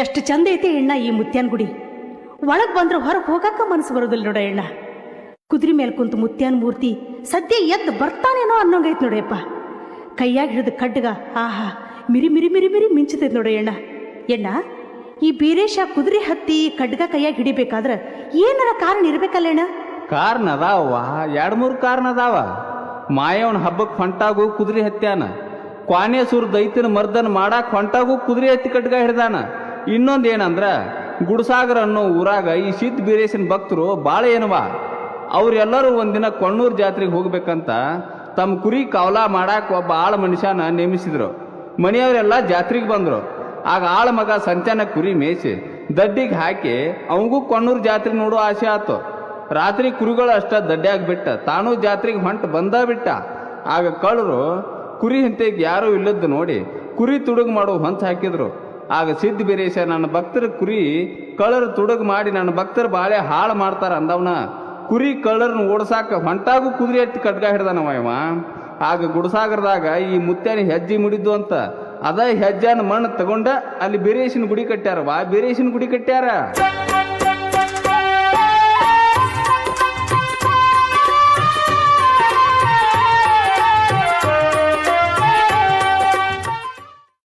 ಎಷ್ಟು ಚಂದ ಐತಿ ಎಣ್ಣ ಈ ಮುತ್ಯಾನ್ ಗುಡಿ. ಒಳಗ್ ಬಂದ್ರೆ ಹೊರಗೆ ಹೋಗಕ್ಕ ಮನಸ್ಸು ಬರೋದಿಲ್ಲ ನೋಡ ಎಣ್ಣ ಕುದುರೆ ಮೇಲೆ ಕುಂತು ಮುತ್ಯಾನ್ ಮೂರ್ತಿ ಸದ್ಯ ಎದ್ದು ಬರ್ತಾನೇನೋ ಅನ್ನೋಂಗೈತಿ ನೋಡಿಯಪ್ಪ ಕೈಯಾಗ ಹಿಡಿದು ಕಡ್ಗ, ಆಹಾ, ಮಿರಿ ಮಿರಿ ಮಿರಿ ಮಿರಿ ಮಿಂಚತೈತೆ ನೋಡ ಎಣ್ಣ ಎಣ್ಣ, ಈ ಬೀರೇಶ ಕುದುರೆ ಹತ್ತಿ ಕಡ್ಗ ಕೈಯಾಗ ಹಿಡಿಬೇಕಾದ್ರೆ ಏನಾರ ಕಾರಣ ಇರ್ಬೇಕಲ್ಲ ಅಣ್ಣ? ಕಾರಣ ಅದಾವ, ಎರಡು ಮೂರು ಕಾರಣ ಅದಾವ. ಮಾಯವನ ಹಬ್ಬಕ್ಕೆ ಹೊಂಟಾಗು ಕುದುರೆ ಹತ್ಯಾನ. ಕ್ವಾನೇಸೂರ್ ದೈತನ ಮರ್ದನ ಮಾಡಾಕ್ ಹೊಂಟಾಗು ಕುದುರೆ ಹತ್ತಿ ಕಟ್ಗ ಹಿಡ್ದಾನ. ಇನ್ನೊಂದು ಏನಂದ್ರೆ, ಗುಡ್ಸಾಗರ್ ಅನ್ನೋ ಊರಾಗ ಈ ಸಿದ್ಧ ಬೀರೇಶನ್ ಭಕ್ತರು ಭಾಳ ಏನವ, ಅವರೆಲ್ಲರೂ ಒಂದಿನ ಕೊಣ್ಣೂರು ಜಾತ್ರೆಗೆ ಹೋಗ್ಬೇಕಂತ ತಮ್ಮ ಕುರಿ ಕವಲ ಮಾಡಾಕ ಒಬ್ಬ ಆಳ ಮನುಷ್ಯನ ನೇಮಿಸಿದ್ರು. ಮನೆಯವರೆಲ್ಲ ಜಾತ್ರೆಗೆ ಬಂದರು. ಆಗ ಆಳ ಮಗ ಸಂಚನ ಕುರಿ ಮೇಯಿಸಿ ದಡ್ಡಿಗೆ ಹಾಕಿ ಅವಂಗೂ ಕೊಣ್ಣೂರು ಜಾತ್ರೆ ನೋಡೋ ಆಸೆ ಆತು. ರಾತ್ರಿ ಕುರಿಗಳು ಅಷ್ಟ ದಡ್ಡಿಯಾಗಿ ಬಿಟ್ಟ ತಾನೂ ಜಾತ್ರೆಗೆ ಹೊಂಟು ಬಂದ ಬಿಟ್ಟ. ಆಗ ಕಳ್ಳರು ಕುರಿ ಹಿಂತೆಗೆ ಯಾರೂ ಇಲ್ಲದ್ದು ನೋಡಿ ಕುರಿ ತುಡುಗು ಮಾಡೋ ಹೊಂಚ ಹಾಕಿದ್ರು. ಆಗ ಸಿದ್ಧ ಬೀರೇಶ ನನ್ನ ಭಕ್ತರ ಕುರಿ ಕಳ್ಳರು ತುಡುಗು ಮಾಡಿ ನನ್ನ ಭಕ್ತರ ಬಾಳೆ ಹಾಳು ಮಾಡ್ತಾರ ಅಂದವನ. ಕುರಿ ಕಳ್ಳರನ್ನ ಓಡ್ಸಾಕ ಹೊಂಟಾಗೂ ಕುದುರೆ ಎತ್ತಿ ಕಟ್ಕ ಹಿಡ್ದಾನವ ಇವ ಆಗ ಗುಡಸಾಗರದಾಗ ಈ ಮುತ್ಯಾನ ಹೆಜ್ಜೆ ಮುಡಿದ್ದು ಅಂತ. ಅದ ಹೆಜ್ಜಾನ ಮಣ್ಣು ತಗೊಂಡ ಅಲ್ಲಿ ಬೇರೇಶಿನ ಗುಡಿ ಕಟ್ಟ್ಯಾರ. ವಾ, ಬೀರೇಶಿನ ಗುಡಿ ಕಟ್ಟ್ಯಾರ.